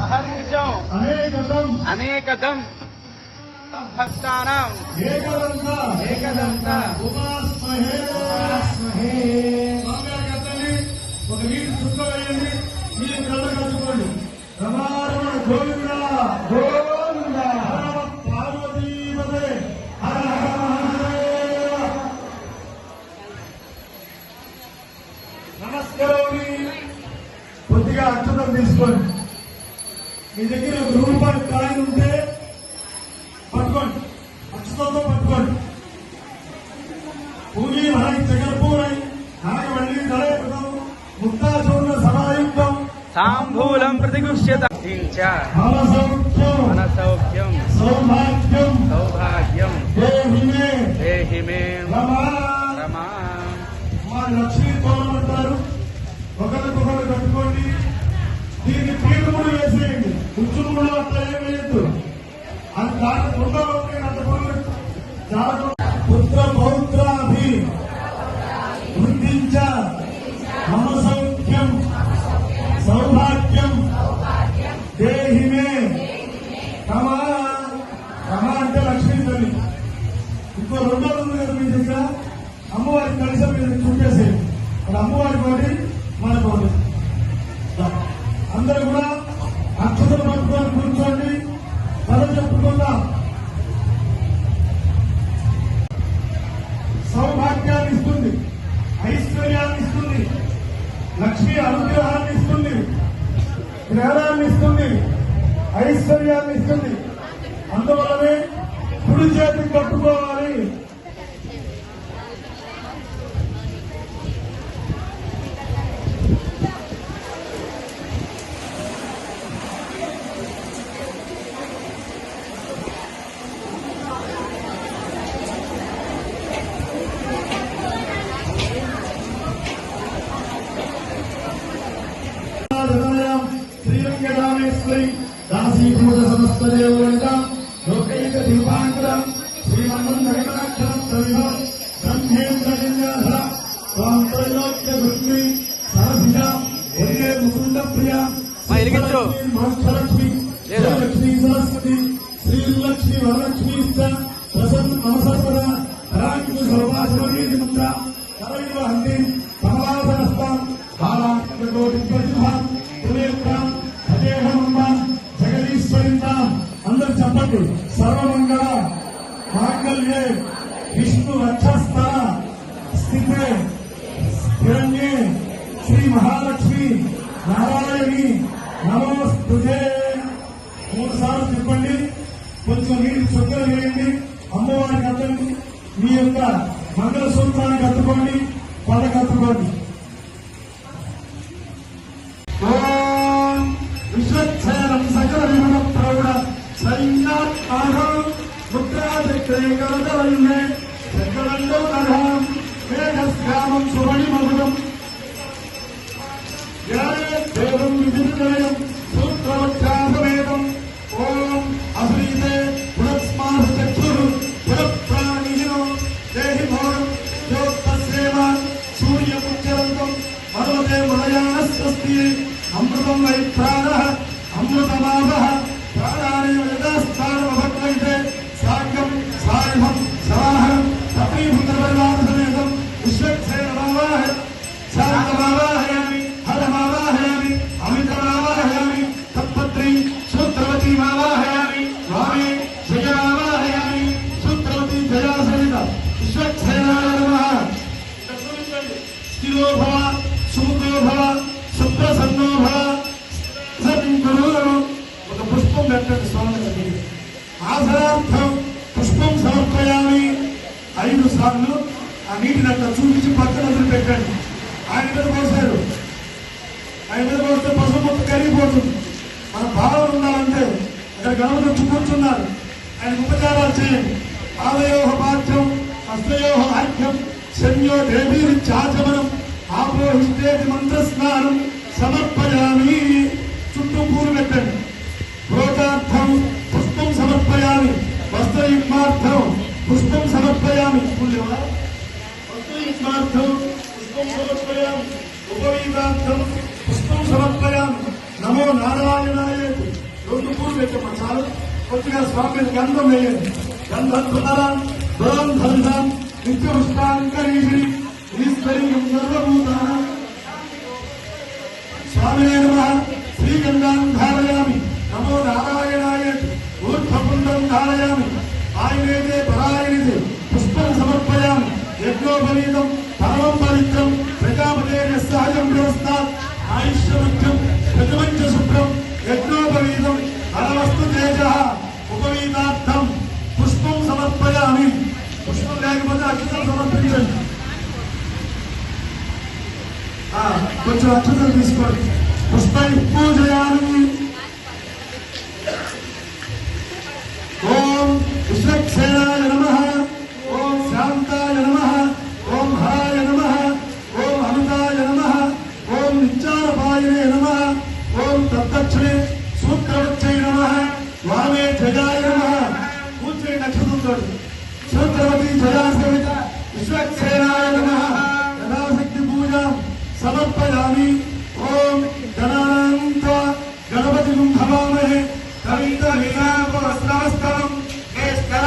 అనేకతం అనేకదం భక్తానాం ఏకదంత ఏకదంత ఉపాస్మహే ఉపాస్మహే. స్వామి ఒక నీటి చుక్క వేయండి మీరు కళ్ళ కట్టుకోండి రమారమణ గోవింద గోవింద. పార్వతీపదే హర నమస్కారం కొద్దిగా అక్షతం తీసుకోండి. మీ దగ్గర ఒక రూపాయి కాయిన్ ఉంటే పట్టుకోండి. అక్షతంతో పట్టుకోండి. పూజీ మహాయి జగల్పూరై నాగవల్లి దళయపదం ముక్తాచూర్ణ సమాయుక్తం తాంబూలం ఫలసౌఖ్యం మనసౌఖ్యం. సౌభాగ్యం. సౌభాగ్యం. దేహి మే దేహి మే రమా. రమా లక్ష్మీ అది దాని ఉండవు అంత పొరుగు జాగ్రత్త పుత్ర పౌత్రాభి వృద్ధించ మమ సౌఖ్యం సౌభాగ్యం దేహి మే ఐశ్వర్యాన్ని ఇస్తుంది లక్ష్మి అనుగ్రహాన్ని ఇస్తుంది జ్ఞానాన్ని ఇస్తుంది ఐశ్వర్యాన్ని ఇస్తుంది. అందువల్లనే కుడి చేతి కట్టుకోవాలి. శ్రీరంగరామేశ్వరి దాసీభూత సమస్త దేవగణితం లోకైక దీపాంకరం శ్రీమంతం జగన్నాక్షరం ప్రవిభం బ్రహ్మేంద్ర గిరిజాధర స్వాం త్రైలోక్య భృత్మి వందే ముకుంద ప్రియ. మోక్షలక్ష్మి? లక్ష్మీ సరస్వతి శ్రీలక్ష్మి వరలక్ష్మి ప్రసన్న హంతి ప్రతిభాం అందరూ సర్వమంగళ మాంగళ్యే విష్ణు రక్షస్థల స్థితే హిరణ్యే శ్రీ మహాలక్ష్మి నారాయణి నమోస్తుజే మూడు సార్లు చెప్పండి కొంచెం నీటి చుక్కలు వేయండి అమ్మవారికి అద్దండి మీ యొక్క మంగళ సూత్రానికి పద కట్టుకోండి ముద్రాదిక్రేకరదవన్నే చక్రదండో నరహం మేఘస్కామం సుమణిమధురం. దేవం విధినిలయం సూత్రవక్షాసమేతం ఓం అశ్రీతే చక్షురు దేహి సూర్యముచ్చరంతం అమృతం వై ప్రాణ. అమృతమాభ ప్రాణాయ స్థిరో భవ సుముఖో భవ సుప్రసన్నో భవ సతిం ఒక పుష్పం పెట్టండి స్వామి దగ్గరికి ఆసనార్థం పుష్పం సమర్పయామి ఐదు సార్లు ఆ నీటిని అట్లా చూపించి పక్కన పెట్టండి ఆయన మీద పోసారు? ఆయన మీద పోస్తే పసుపు మొత్తం కరిగిపోతుంది. మన భావన ఉండాలంటే అక్కడ గణపతి కూర్చున్నారు. ఆయన ఉపచారాలు చేయండి. ఆలయోహ పాఠ్యం హస్తయోహ ఆఖ్యం శన్యో దేవీరిత్యాచమనం ఆపోహిష్టేది మంత్రస్నానం సమర్పయామి. చుట్టూ పూలు పెట్టండి ప్రోతార్థం పుష్పం సమర్పయామి. వస్త్రయుగ్మార్థం పుష్పం సమర్పయామి. పూలేవా వస్త్రయుగ్మార్థం పుష్పం సమర్పయామి. ఉపవీతార్థం పుష్పం సమర్పయామి. నమో నారాయణాయ. రెండు పూలు పెట్టమ్మా చాలు. కొద్దిగా స్వామి గంధం వేయండి. గంధం ధరం ధరం ధరితం నిత్య పుష్పాంకరీషి ఈశ్వరీ స్వామినే నమ. శ్రీగంధాం ధారయామి నమో నారాయణాయ ఊర్ధ్వపుండం ధారయామి. ఆయనేదే పరాయణిదే పుష్పం సమర్పయామి. యజ్ఞోపవీతం పరమం పవిత్రం. ప్రజాపతే సహజం వ్యవస్థ. ఆయుష్యముఖ్యం ప్రజమంచ శుభ్రం ఫలవస్తు తేజ ఉపవీతార్థం పుష్పం సమర్పయామి పుష్పం లేకపోతే సమర్పించండి కొంచెం అక్షతలు తీసుకోండి. పుష్పై పూజయామి ఓం విశ్వక్సేనాయ నమ. ఓం శాంతాయ నమ. ఓం హాయ నమ. ఓం హనుతాయ నమ. ఓం నిత్యారపాయనే నమ. సమర్పయామి